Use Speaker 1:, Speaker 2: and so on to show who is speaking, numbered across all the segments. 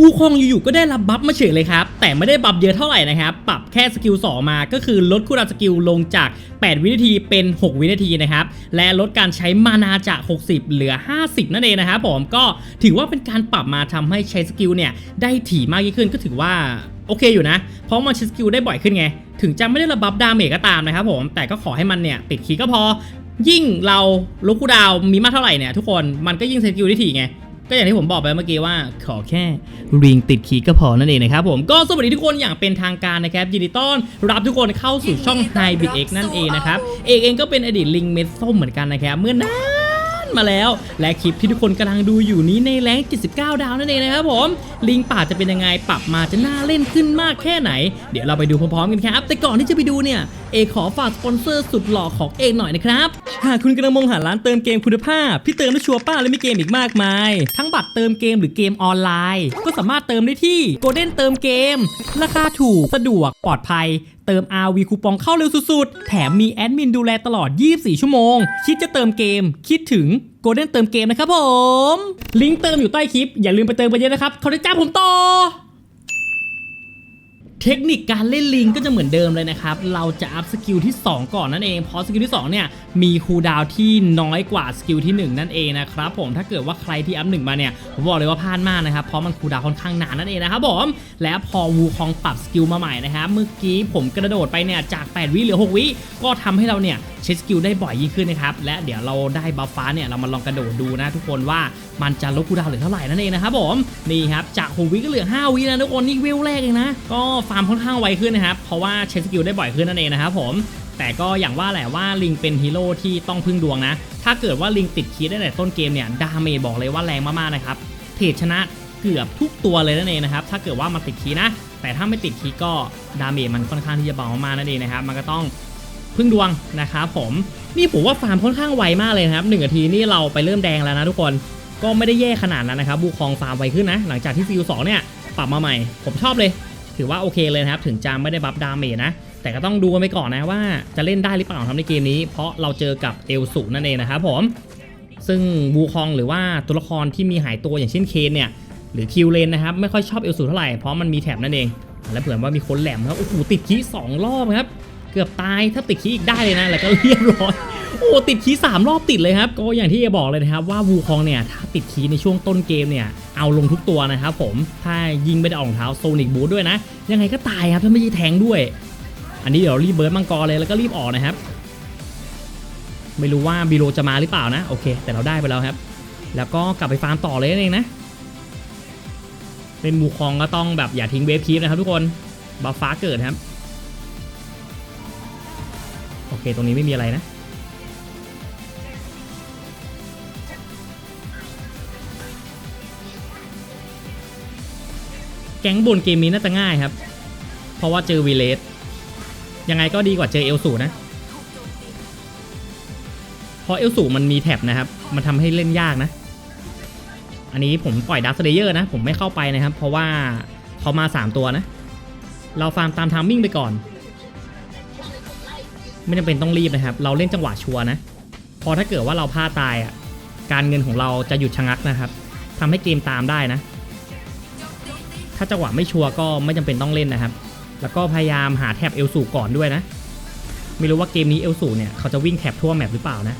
Speaker 1: วูคองอยู่ๆก็ได้รับบัฟมาเฉยเลยครับ แต่ไม่ได้บัฟเยอะเท่าไหร่นะครับ ปรับแค่สกิล2มาก็คือลดคูลดาวสกิลลงจาก 8 วินาทีเป็น 6 วินาทีนะครับ และลดการใช้มานาจาก 60 เหลือ 50 นั่นเองนะครับผมก็ถือว่าเป็นการปรับมาทำให้ใช้สกิลเนี่ยได้ถี่มากยิ่งขึ้นก็ถือว่าโอเคอยู่นะ เพราะมันใช้สกิลได้บ่อยขึ้นไง ถึงจะไม่ได้ระบัฟดาเมจก็ตามนะครับผม แต่ก็ขอให้มันเนี่ยติดคีก็พอ ยิ่งเราลูกคูลดาวมีมากเท่าไหร่เนี่ยทุกคน มันก็ยิ่งสกิลได้ถี่ไง ก็อย่างที่ผมบอกไปเมื่อกี้ว่าขอแค่ริงติดคีย์ก็พอนั่นเองนะครับผมก็สวัสดีทุกคนอย่างเป็นทางการนะครับยินดีต้อนรับทุกคนเข้าสู่ช่อง High Big X นั่นเองนะครับเอกเองก็เป็นอดีตลิงเม็ดส้มเหมือนกันนะครับเมื่อนาน มาแล้ว และคลิปที่ทุกคนกำลังดูอยู่นี้ในแรง79 ดาวนั่นเองนะครับผม ลิงป่าจะเป็นยังไงปรับมาจะน่าเล่นขึ้นมากแค่ไหน เดี๋ยวเราไปดูพร้อมๆกันครับแต่ก่อนที่จะไปดูเนี่ยเอกขอฝากสปอนเซอร์สุดหล่อของเอกหน่อยนะครับ หากคุณกำลังมองหาร้านเติมเกมคุณภาพที่เติมได้ชัวร์ป้าและมีเกมอีกมากมาย ทั้งบัตรเติมเกมหรือเกมออนไลน์ ก็สามารถเติมได้ที่ Golden เติมเกม ราคาถูกสะดวกปลอดภัย เติม RV คูปองเข้าเร็วสุดๆ แถมมีแอดมินดูแลตลอด 24 ชั่วโมง คิดจะเติมเกม คิดถึงโกลเด้นเติมเกมนะครับผม ลิงก์เติมอยู่ใต้คลิป อย่าลืมไปเติมไปเยอะนะครับเขาจะจ้างผมต่อ เทคนิคการเล่นลิงก็จะเหมือนเดิมเลยนะครับ เราจะอัพสกิลที่ 2 ก่อนนั่นเอง เพราะสกิลที่ 2 เนี่ย มีคูลดาวที่น้อยกว่าสกิลที่ 1 นั่นเองนะครับผมถ้าเกิดว่าใครที่อัพหนึ่งมาเนี่ยผมบอกเลยว่าพลาดมากนะครับ เพราะมันคูลดาวค่อนข้างนานนั่นเองนะครับผมและพอวูคองปรับสกิลมาใหม่นะครับเมื่อกี้ผมกระโดดไปเนี่ยจาก 8 วิเหลือ 6 วิก็ทำให้เราเนี่ยใช้สกิลได้บ่อยยิ่งขึ้นนะครับและเดี๋ยวเราได้บัฟฟ้าเนี่ยเรามาลองกระโดดดูนะทุกคนว่ามันจะลดคูลดาวเหลือเท่าไหร่นั่นเองนะครับผมนี่ครับจาก6วิก็เหลือ 5 วินะทุกคนนี่เวลแรกเองนะก็ฟาร์มค่อนข้างไวขึ้นนะครับ เพราะว่าใช้สกิลได้บ่อยขึ้นนั่นเองนะครับผม แต่ก็อย่างว่าแหละว่าลิงเป็นฮีโร่ที่ต้องพึ่งดวงนะ ถ้าเกิดว่าลิงติดคีย์ได้แต่ต้นเกมเนี่ย ดาเมจบอกเลยว่าแรงมากๆนะครับ เทรดชนะเกือบทุกตัวเลยนั่นเองนะครับ ถ้าเกิดว่ามันติดคีนะ แต่ถ้าไม่ติดคีก็ดาเมจมันค่อนข้างที่จะเบามากๆนั่นเองนะครับ มันก็ต้องพึ่งดวงนะครับผม นี่ผมว่าฟาร์มค่อนข้างไวมากเลยนะครับหนึ่งนาทีนี่เราไปเริ่มแดงแล้วนะทุกคน ก็ไม่ได้แย่ขนาดนั้นนะครับ บูคองฟาร์มไวขึ้นนะ หลังจากที่ฟิวสองเนี่ยปรับมาใหม่ ผมชอบเลย ถือว่าโอเคเลยนะครับ ถึงจะไม่ได้บัฟดาเมจนะ แต่ก็ต้องดูกันไปก่อนนะว่าจะเล่นได้หรือเปล่าครับในเกมนี้ เพราะเราเจอกับเอลสูนั่นเองนะครับผม ซึ่งบูคองหรือว่าตัวละครที่มีหายตัวอย่างเช่นเคนเนี่ย หรือคิวเลนนะครับ ไม่ค่อยชอบเอลสูเท่าไหร่ เพราะมันมีแถบนั่นเอง แล้วเผื่อว่ามีคนแหลมครับ โอ้โห ติดคีย์สองรอบครับ เกือบตาย ถ้าติดคีย์อีกได้เลยนะ แล้วก็เรียบร้อย โอ้ติดคีย์สามรอบติดเลยครับก็อย่างที่เอบอกเลยนะครับว่าวูคองเนี่ยถ้าติดคีย์ในช่วงต้นเกมเนี่ยเอาลงทุกตัวนะครับผมถ้ายิงไม่ได้ออกรองเท้าโซนิกบูทด้วยนะ ยังไงก็ตายครับถ้าไม่ใช่แทงด้วย อันนี้เดี๋ยวรีบเบิร์ดมังกรเลยแล้วก็รีบออกนะครับ ไม่รู้ว่าบีโรจะมาหรือเปล่านะโอเค แต่เราได้ไปแล้วครับ แล้วก็กลับไปฟาร์มต่อเลยนั่นเองนะเป็นมูคองก็ต้องแบบอย่าทิ้งเวฟคีฟนะครับทุกคนบัฟฟ้าเกิดครับ โอเค ตรงนี้ไม่มีอะไรนะ แก๊งบนเกมนี้น่าจะง่ายครับ เพราะว่าเจอวีเลสยังไงก็ดีกว่าเจอเอลสูนะ เพราะเอลสูมันมีแท็บนะครับ มันทำให้เล่นยากนะ อันนี้ผมปล่อยดัสเลเยอร์นะ ผมไม่เข้าไปนะครับ เพราะว่าเขามา 3 ตัวนะ เราฟาร์มตามทามมิ่งไปก่อน ไม่จำเป็นต้องรีบนะครับ เราเล่นจังหวะชัวร์นะ พอถ้าเกิดว่าเราพลาดตายอะ การเงินของเราจะหยุดชะงักนะครับทำให้เกมตามได้นะ ถ้าจังหวะไม่ชัวร์ก็ไม่จำเป็นต้องเล่นนะครับ แล้วก็พยายามหาแท็บเอลสูก่อนด้วยนะ ไม่รู้ว่าเกมนี้เอลสูเนี่ยเขาจะวิ่งแท็บทั่วแมปหรือเปล่านะ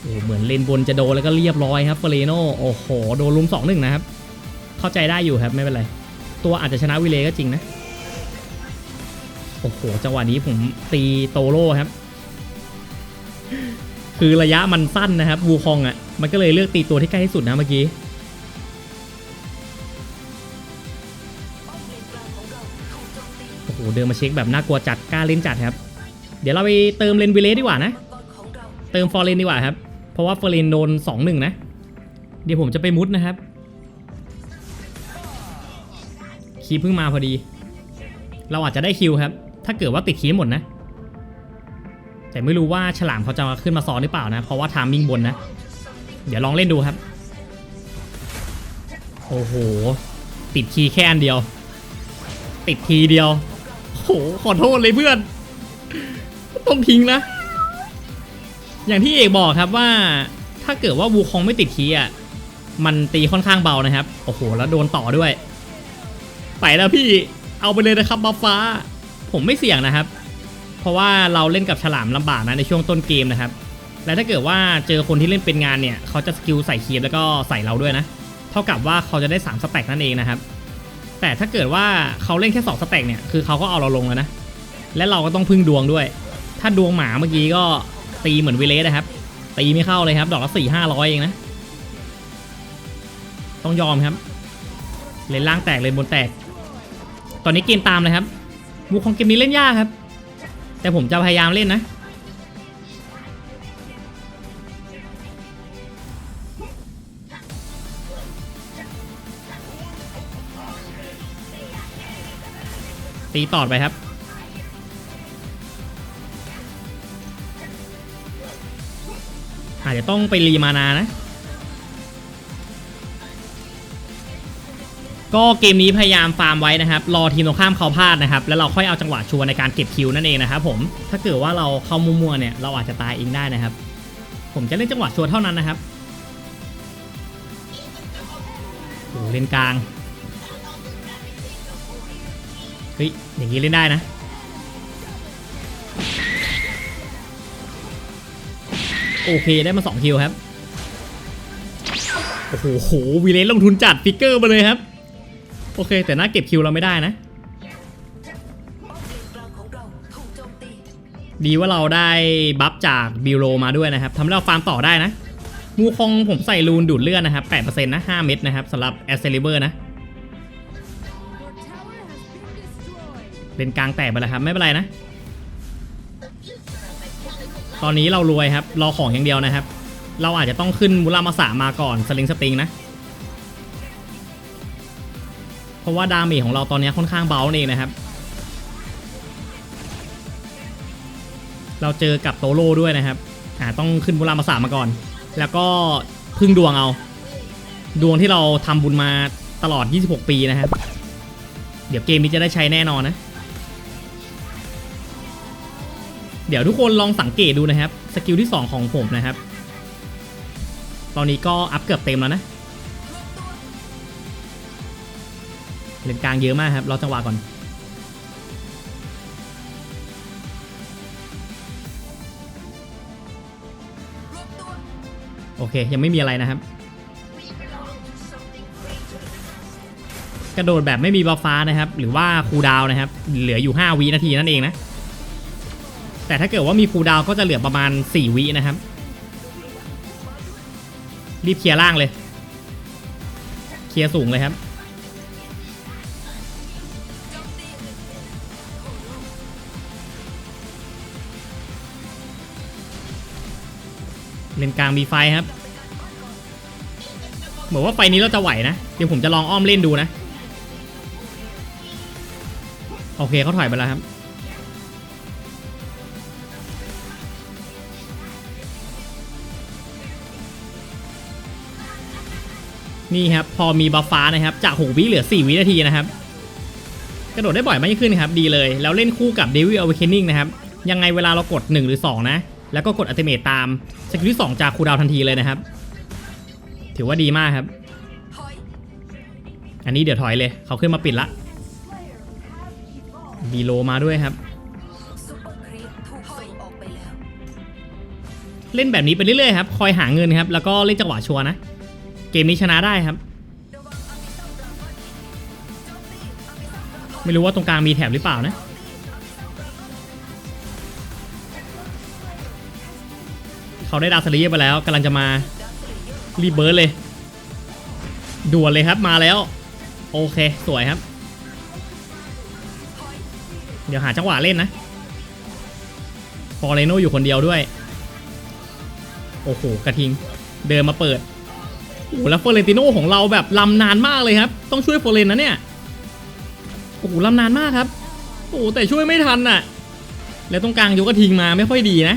Speaker 1: โอ้เหมือนเลนบนจะโดนแล้วก็เรียบร้อยครับเฟเรโนโอ้โห โดนลุมสองหนึ่งนะครับ เข้าใจได้อยู่ครับไม่เป็นไร ตัวอาจจะชนะวิเลก็จริงนะ โอ้โห จังหวะนี้ผมตีโตโร่ครับ คือระยะมันสั้นนะครับวูคองอะมันก็เลยเลือกตีตัวที่ใกล้ที่สุดนะเมื่อกี้โอ้โหเดินมาเช็คแบบน่ากลัวจัดกล้าเล่นจัดครับ เดี๋ยวเราไปเติมเลนวิเลสดีกว่านะ เติมฟอร์เรนดีกว่าครับ เพราะว่าฟอร์เรนโดน2-1นะ เดี๋ยวผมจะไปมุดนะครับคีเพิ่งมาพอดี เราอาจจะได้คิวครับ ถ้าเกิดว่าติดคีหมดนะ แต่ไม่รู้ว่าฉลามเขาจะมาขึ้นมาซ้อนหรือเปล่านะ เพราะว่าทามมิ่งบนนะ เดี๋ยวลองเล่นดูครับ โอ้โห ติดคีย์แค่อันเดียว ติดทีเดียวโอ้โหขอโทษเลยเพื่อน ต้องทิ้งนะ อย่างที่เอกบอกครับว่า ถ้าเกิดว่าวูคองไม่ติดคีย์อะ มันตีค่อนข้างเบานะครับ โอ้โห แล้วโดนต่อด้วย ไปแล้วพี่ เอาไปเลยนะครับบัฟฟ้า ผมไม่เสี่ยงนะครับ เพราะว่าเราเล่นกับฉลามลำบากนะในช่วงต้นเกมนะครับ และถ้าเกิดว่าเจอคนที่เล่นเป็นงานเนี่ยเขาจะสกิลใส่คีบแล้วก็ใส่เราด้วยนะ เท่ากับว่าเขาจะได้3สแต็กนั่นเองนะครับ แต่ถ้าเกิดว่าเขาเล่นแค่2สแต็กเนี่ยคือเขาก็เอาเราลงแล้วนะ และเราก็ต้องพึ่งดวงด้วย ถ้าดวงหมาเมื่อกี้ก็ตีเหมือนวิเลสนะครับ ตีไม่เข้าเลยครับ ดอกละสี่ห้าร้อยเองนะ ต้องยอมครับ เลนล่างแตกเลนบนแตก ตอนนี้เกมตามเลยครับ มูของเกมนี้เล่นยากครับ แต่ผมจะพยายามเล่นนะ ตีตอดไปครับอาจจะต้องไปรีมานานะ ก็เกมนี้พยายามฟาร์มไว้นะครับ รอทีมตรงข้ามเขาพลาดนะครับ แล้วเราค่อยเอาจังหวะชัวร์ในการเก็บคิวนั่นเองนะครับผมถ้าเกิดว่าเราเข้ามัวๆเนี่ยเราอาจจะตายเองได้นะครับ ผมจะเล่นจังหวะชัวร์เท่านั้นนะครับโอ้เล่นกลางเฮ้ยอย่างนี้เล่นได้นะโอเคได้มา2คิวครับโอ้โหโหวีเลนลงทุนจัดฟิกเกอร์มาเลยครับ โอเค แต่น่าเก็บคิวเราไม่ได้นะ ดีว่าเราได้บัฟจากบิโรมาด้วยนะครับทำให้เราฟาร์มต่อได้นะ มูคองผมใส่รูนดูดเลือดนะครับ8%นะ 5 เม็ดนะครับสำหรับแอสเซลิเบอร์นะเลนกลางแตกไปแล้วครับ ไม่เป็นไรนะ ตอนนี้เรารวยครับ รอของอย่างเดียวนะครับ เราอาจจะต้องขึ้นมุรามาสามาก่อนสลิงสติงนะ เพราะว่าดาเมจของเราตอนนี้ค่อนข้างเบาเองนะครับ เราเจอกับโตโร่ด้วยนะครับอ่าต้องขึ้นมุรามาสามาก่อน แล้วก็พึ่งดวงเอา ดวงที่เราทำบุญมาตลอด 26 ปีนะครับ เดี๋ยวเกมนี้จะได้ใช้แน่นอนนะ เดี๋ยวทุกคนลองสังเกตดูนะครับ สกิลที่ 2 ของผมนะครับ ตอนนี้ก็อัพเกือบเต็มแล้วนะ เลนกลางเยอะมากครับรอจังหวะก่อนโอเค ยังไม่มีอะไรนะครับ กระโดดแบบไม่มีบัฟฟ้านะครับ หรือว่าคูดาวนะครับ เหลืออยู่ 5 วินาทีนั่นเองนะ แต่ถ้าเกิดว่ามีคูดาวก็จะเหลือประมาณ 4 วินะครับ รีบเคลียร์ล่างเลย เคลียร์สูงเลยครับ เลนกลางมีไฟครับ เหมือนว่าไฟนี้เราจะไหวนะ เดี๋ยวผมจะลองอ้อมเล่นดูนะ โอเคเขาถอยไปแล้วครับ นี่ครับ พอมีบัฟฟ้านะครับ จาก6วิเหลือ 4 วินาทีนะครับ กระโดดได้บ่อยมากยิ่งขึ้นครับ ดีเลย แล้วเล่นคู่กับ Devil Awakening นะครับ ยังไงเวลาเรากด 1 หรือ 2 นะ แล้วก็กดอัติเมตตามสกิลที่ 2 จากคูดาวทันทีเลยนะครับ ถือว่าดีมากครับ อันนี้เดี๋ยวถอยเลย เขาขึ้นมาปิดละบีโลมาด้วยครับ เล่นแบบนี้ไปเรื่อยๆครับ คอยหาเงินครับ แล้วก็เล่นจังหวะชัวนะ เกมนี้ชนะได้ครับ ไม่รู้ว่าตรงกลางมีแถบหรือเปล่านะ เขาได้ดาวสลีไปแล้วกำลังจะมารีเบิร์ดเลย ด่วนเลยครับมาแล้ว โอเคสวยครับ เดี๋ยวหาจังหวะเล่นนะฟอร์เรโนอยู่คนเดียวด้วย โอ้โหกระทิง เดินมาเปิดโอ้โหแล้วเฟอร์เรนติโนของเราแบบลำนานมากเลยครับ ต้องช่วยเฟอร์เรนนะเนี่ยโอ้โหลำนานมากครับโอ้แต่ช่วยไม่ทันน่ะ แล้วตรงกลางยกกระทิงมาไม่ค่อยดีนะ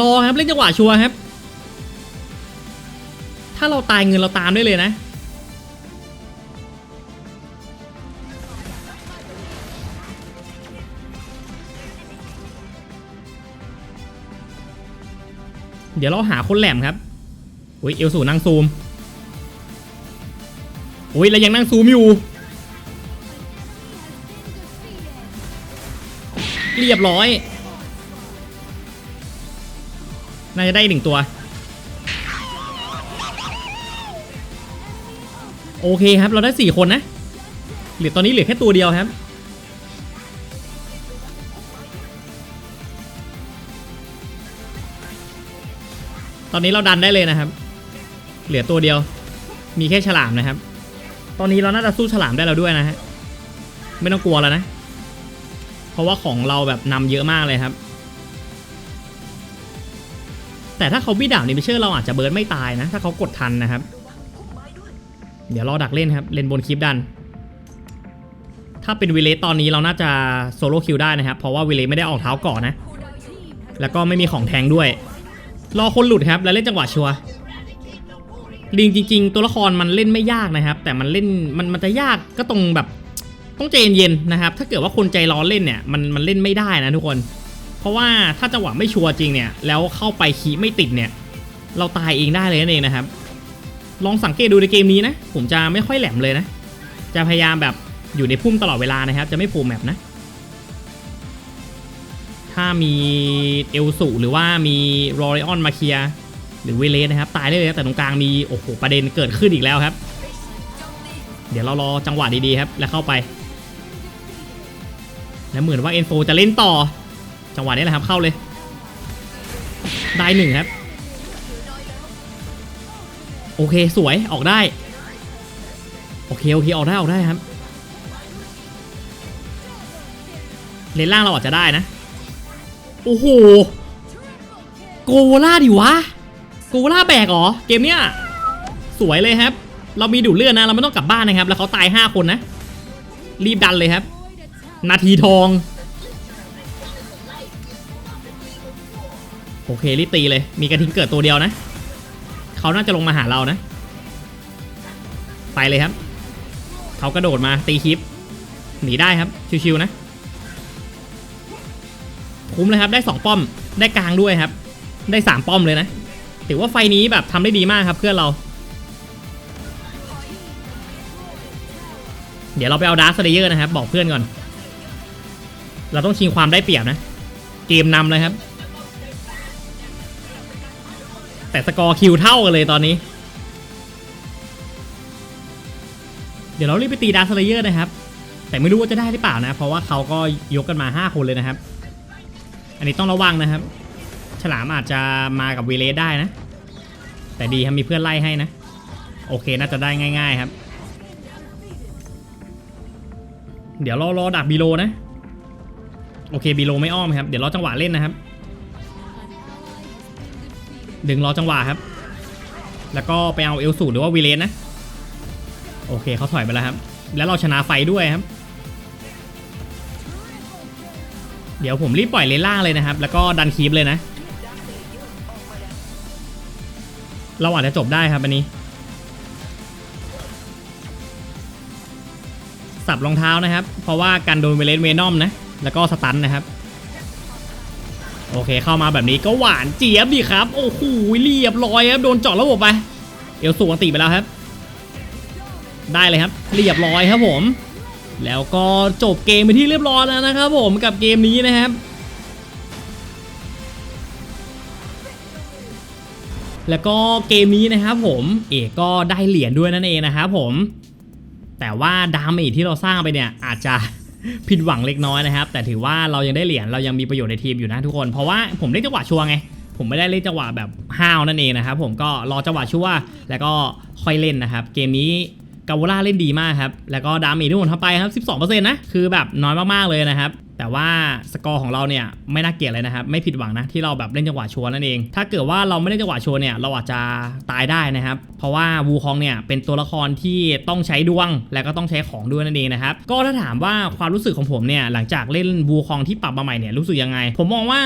Speaker 1: รอครับเล่นจังหวะชัวร์ครับ ถ้าเราตายเงินเราตามได้เลยนะ เดี๋ยวเราหาคนแหลมครับอุ้ยเอลสูนั่งซูมอุ้ยแล้วยังนั่งซูมอยู่เรียบร้อย น่าจะได้หนึ่งตัว โอเคครับ เราได้สี่คนนะ เหลือตอนนี้เหลือแค่ตัวเดียวครับ ตอนนี้เราดันได้เลยนะครับ เหลือตัวเดียว มีแค่ฉลามนะครับ ตอนนี้เราน่าจะสู้ฉลามได้แล้วด้วยนะฮะ ไม่ต้องกลัวแล้วนะ เพราะว่าของเราแบบนำเยอะมากเลยครับ แต่ถ้าเขาบี้ดาบนี่ไม่เชื่อเราอาจจะเบิร์ดไม่ตายนะ ถ้าเขากดทันนะครับ เดี๋ยวรอดักเล่นครับ เล่นบนคลิปดัน ถ้าเป็นวิเลสตอนนี้เราน่าจะโซโล่คิวได้นะครับ เพราะว่าวิเลสไม่ได้ออกเท้าก่อนนะ แล้วก็ไม่มีของแทงด้วย รอคนหลุดครับ แล้วเล่นจังหวะชัวร์ลิงจริง ๆ ตัวละครมันเล่นไม่ยากนะครับ แต่มันเล่นมันมันจะยากก็ตรงแบบต้องใจเย็นๆนะครับ ถ้าเกิดว่าคนใจร้อนเล่นเนี่ยมันมันเล่นไม่ได้นะทุกคน เพราะว่าถ้าจังหวะไม่ชัวร์จริงเนี่ยแล้วเข้าไปคีไม่ติดเนี่ย เราตายเองได้เลยนั่นเองนะครับ ลองสังเกตดูในเกมนี้นะ ผมจะไม่ค่อยแหลมเลยนะ จะพยายามแบบอยู่ในพุ่มตลอดเวลานะครับ จะไม่ปูแมปนะ ถ้ามีเอลสุหรือว่ามีรอริออนมาเคลียหรือเวเลสนะครับ ตายได้เลยนะแต่ตรงกลางมีโอ้โหประเด็นเกิดขึ้นอีกแล้วครับ เดี๋ยวเรารอจังหวะดีๆครับ แล้วเข้าไป แล้วเหมือนว่าเอ็นโฟจะเล่นต่อ จังหวะนี้แหละครับเข้าเลย ได้หนึ่งครับ โอเคสวยออกได้ โอเคโอเคออกได้ออกได้ครับ เลนล่างเราอาจจะได้นะ โอ้โห โกโวล่าดิวะ โกโวล่าแบกเหรอ เกมเนี้ยสวยเลยครับ เรามีดูดเลือดนะ เราไม่ต้องกลับบ้านนะครับ แล้วเขาตาย 5 คนนะ รีบดันเลยครับ นาทีทอง โอเครีบตีเลย มีกระทิงเกิดตัวเดียวนะ เขาน่าจะลงมาหาเรานะ ไปเลยครับ เขากระโดดมาตีคลิป หนีได้ครับ ชิวๆนะ คุ้มเลยครับ ได้ 2 ป้อม ได้กลางด้วยครับ ได้ 3 ป้อมเลยนะ ถือว่าไฟนี้แบบทำได้ดีมากครับเพื่อนเรา เดี๋ยวเราไปเอาดาร์คสเลเยอร์นะครับ บอกเพื่อนก่อน เราต้องชิงความได้เปรียบนะ เกมนำเลยครับ แต่สกอร์คิวเท่ากันเลยตอนนี้ เดี๋ยวเรารีบไปตีดาร์สเลเยอร์นะครับ แต่ไม่รู้ว่าจะได้หรือเปล่านะ เพราะว่าเขาก็ยกกันมา 5 คนเลยนะครับ อันนี้ต้องระวังนะครับ ฉลามอาจจะมากับเวเลสได้นะ แต่ดีครับมีเพื่อนไล่ให้นะ โอเคน่าจะได้ง่าย ๆครับ เดี๋ยวรารอดักบีโลนะ โอเคบีโลไม่อ้อมครับ เดี๋ยวรอจังหวะเล่นนะครับ ดึงรอจังหวะครับ แล้วก็ไปเอาเอลสูหรือว่าวีเลนนะ โอเคเขาถอยไปแล้วครับ แล้วเราชนะไฟด้วยครับ เดี๋ยวผมรีบปล่อยเลนล่างเลยนะครับ แล้วก็ดันคีปเลยนะ เราอาจจะจบได้ครับอันนี้ สับรองเท้านะครับ เพราะว่ากันโดนเวเลสเวนอมนะ แล้วก็สตันนะครับ โอเคเข้ามาแบบนี้ก็หวานเจี๊ยบดีครับ โอ้โหเรียบร้อยครับโดนเจาะระบบไป เอลสูงติไปแล้วครับ ได้เลยครับ เรียบร้อยครับผม แล้วก็จบเกมไปที่เรียบร้อยแล้วนะครับผมกับเกมนี้นะครับแล้วก็เกมนี้นะครับผมเอกก็ได้เหรียญด้วยนั่นเองนะครับผม แต่ว่าดาเมจที่เราสร้างไปเนี่ยอาจจะ ผิดหวังเล็กน้อยนะครับ แต่ถือว่าเรายังได้เหรียญเรายังมีประโยชน์ในทีมอยู่นะทุกคน เพราะว่าผมเล่นจังหวะชัวร์ไงผมไม่ได้เล่นจังหวะแบบห้าวนั่นเองนะครับผมก็รอจังหวะชัวร์แล้วก็ค่อยเล่นนะครับ เกมนี้กาโวล่าเล่นดีมากครับ แล้วก็ดาเมจที่ผมทำไปครับ 12%นะ คือแบบน้อยมากๆเลยนะครับ แต่ว่าสกอร์ของเราเนี่ยไม่น่าเกลียดเลยนะครับ ไม่ผิดหวังนะที่เราแบบเล่นจังหวะชัวร์นั่นเอง ถ้าเกิดว่าเราไม่เล่นจังหวะชัวร์เนี่ยเราอาจจะตายได้นะครับ เพราะว่าวูคองเนี่ยเป็นตัวละครที่ต้องใช้ดวง และก็ต้องใช้ของด้วยนั่นเองนะครับ ก็ถ้าถามว่าความรู้สึกของผมเนี่ยหลังจากเล่นวูคองที่ปรับมาใหม่เนี่ยรู้สึกยังไง ผมมองว่า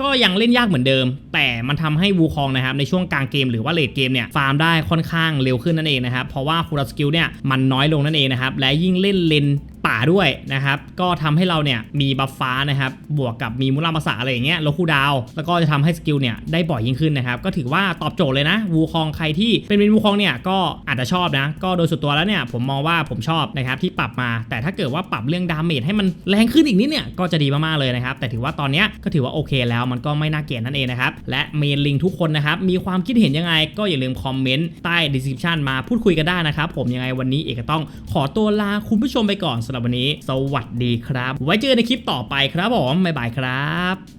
Speaker 1: ก็ยังเล่นยากเหมือนเดิม แต่มันทำให้วูคองนะครับในช่วงกลางเกมหรือว่าเลดเกมเนี่ยฟาร์มได้ค่อนข้างเร็วขึ้นนั่นเองนะครับเพราะว่าคูลสกิลเนี่ยมันน้อยลงนั่นเองนะครับและยิ่งเล่นเลนป่าด้วยนะครับ ก็ทำให้เราเนี่ยมีบัฟฟ้านะครับ บวกกับมีมุลาภาษาอะไรอย่างเงี้ยลคูดาว แล้วก็จะทำให้สกิลเนี่ยได้บ่อยยิ่งขึ้นนะครับ ก็ถือว่าตอบโจทย์เลยนะ วูคองใครที่เป็นเมนวูคองเนี่ยก็อาจจะชอบนะ ก็โดยส่วนตัวแล้วเนี่ยผมมองว่าผมชอบนะครับที่ปรับมา แต่ถ้าเกิดว่าปรับเรื่องดาเมจให้มันแรงขึ้นอีกนิดเนี่ยก็จะดีมากๆเลยนะครับ แต่ถือว่าตอนเนี้ยก็ถือว่าโอเคแล้วมันก็ไม่น่าเกลียดนั่นเองนะครับ และเมนลิงทุกคนนะครับมีความคิดเห็นยังไง ก็อย่าลืมคอมเมนต์ใต้ description มาพูดคุยกันได้นะครับผมยังไงวันนี้เอกต้องขอตัวลาคุณผู้ชมไปก่อนสำหรับวันนี้ สวัสดีครับ ไว้เจอกันในคลิปต่อไปครับผมบ๊ายบายครับ